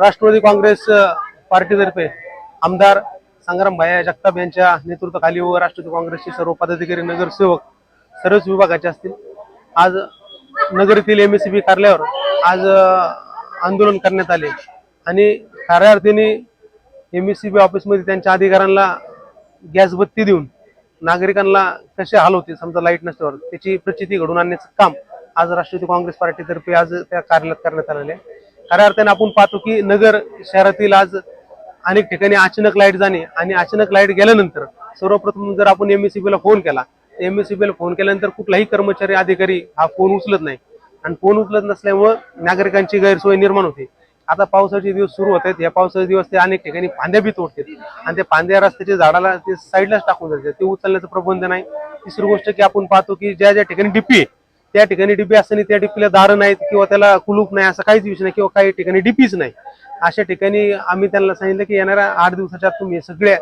राष्ट्रवादी काँग्रेस पार्टीतर्फे आमदार संग्राम भाया जगताप यांच्या नेतृत्वाखाली व राष्ट्रवादी काँग्रेसचे सर्व पदाधिकारी नगरसेवक सर्वच विभागाचे असतील. आज नगर येथील एम एस सी बी कार्यालयावर आज आंदोलन करण्यात आले आणि खऱ्या एम एस सी बी ऑफिसमध्ये त्यांच्या अधिकाऱ्यांना गॅस बत्ती देऊन नागरिकांना कसे हाल होते समजा लाइट नसल्यावर त्याची प्रचिती घडून आणण्याचं काम आज राष्ट्रवादी काँग्रेस पार्टीतर्फे आज त्या कार्यालयात करण्यात आलेले आहे. खऱ्या अर्थाने आपण पाहतो की नगर शहरातील आज अनेक ठिकाणी अचानक लाइट जाणे आणि अचानक लाइट गेल्यानंतर सर्वप्रथम जर आपण एम ला फोन केला एम ला फोन केल्यानंतर कुठलाही कर्मचारी अधिकारी हा फोन उचलत नाही. आणि फोन उचलत नसल्यामुळं नागरिकांची गैरसोय निर्माण होते. आता पावसाचे दिवस सुरू होत आहेत. या पावसाचे दिवस ते अनेक ठिकाणी फांद्या बी तोडतात. आणि त्या फांद्या रस्त्याच्या झाडाला ते साईडलाच टाकून जातात. ते उचलण्याचं प्रबंध नाही. तिसरी गोष्ट की आपण पाहतो की ज्या ज्या ठिकाणी डीपी आहे त्या ठिकाणी डिपी असताना त्या डिपीला दारं नाहीत किंवा त्याला कुलूप नाही असं काहीच विषय नाही किंवा काही ठिकाणी डिपीच नाही. अशा ठिकाणी आम्ही त्यांना सांगितलं की येणाऱ्या आठ दिवसाच्या आत तुम्ही हे सगळ्या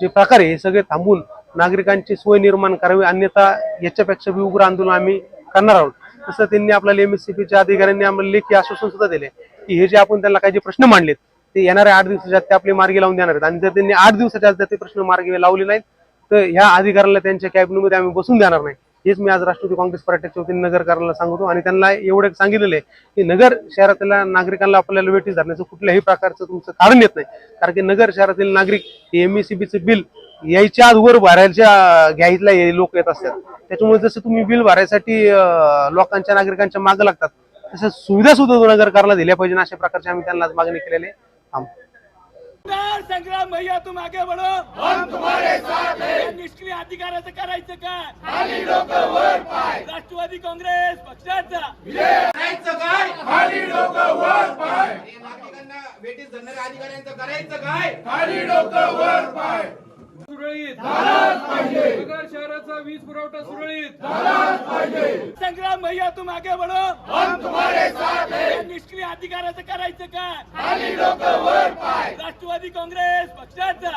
जे प्रकार आहे हे सगळे थांबून नागरिकांची सोय निर्माण करावी अन्यथा याच्यापेक्षा बी उग्र आंदोलन आम्ही करणार आहोत. तसं त्यांनी आपल्याला एमएससीपीच्या अधिकाऱ्यांनी आम्हाला लेखी आश्वासन सुद्धा दिले की हे जे आपण त्यांना काही जे प्रश्न मांडलेत ते येणाऱ्या आठ दिवसाच्या आत ते आपले मार्गी लावून देणार आहेत. आणि जर त्यांनी आठ दिवसाच्या आत ते प्रश्न मार्गी लावले नाहीत तर ह्या अधिकाऱ्याला त्यांच्या कॅबिनेटमध्ये आम्ही बसून देणार नाही. हेच मी आज राष्ट्रवादी काँग्रेस पार्टीच्या वतीने नगरकरांना सांगतो. आणि त्यांना एवढं सांगितलेलं आहे की नगर शहरातल्या नागरिकांना आपल्याला वेटीस धरण्याचं कुठल्याही प्रकारचं तुमचं कारण येत नाही. कारण की नगर शहरातील नागरिक एमएससीबीचं बिल यायच्या आजवर भरायच्या घ्यायला हे लोक येत असतात. त्याच्यामुळे जसं तुम्ही बिल भरायसाठी लोकांच्या नागरिकांच्या मागं लागतात तसं सुविधा सुद्धा नगरकारला दिल्या पाहिजे अशा प्रकारची आम्ही त्यांना आज मागणी केलेली आहे. सरदार संग्राम भैया तुम आगे बढ़ो हम तुम्हारे साथ हैं। निष्क्रिय अधिकाराचं करायचं काय? खाली लोक वर पाय. राष्ट्रवादी काँग्रेस पक्षाचा. करायचं काय? खाली डोक वर पाय. नागरिकांना वेटीस धरणाऱ्या अधिकाऱ्यांचं करायचं काय? खाली डोक वर पाय. सुरळीत. नगर शहराचा वीज पुरवठा सुरळीत. संग्राम भैया तुम आगे बढ़ो हम तुम्हारे साथ हैं निष्क्रिय अधिकाराचं करायचं काय? राष्ट्रवादी काँग्रेस पक्षाचा.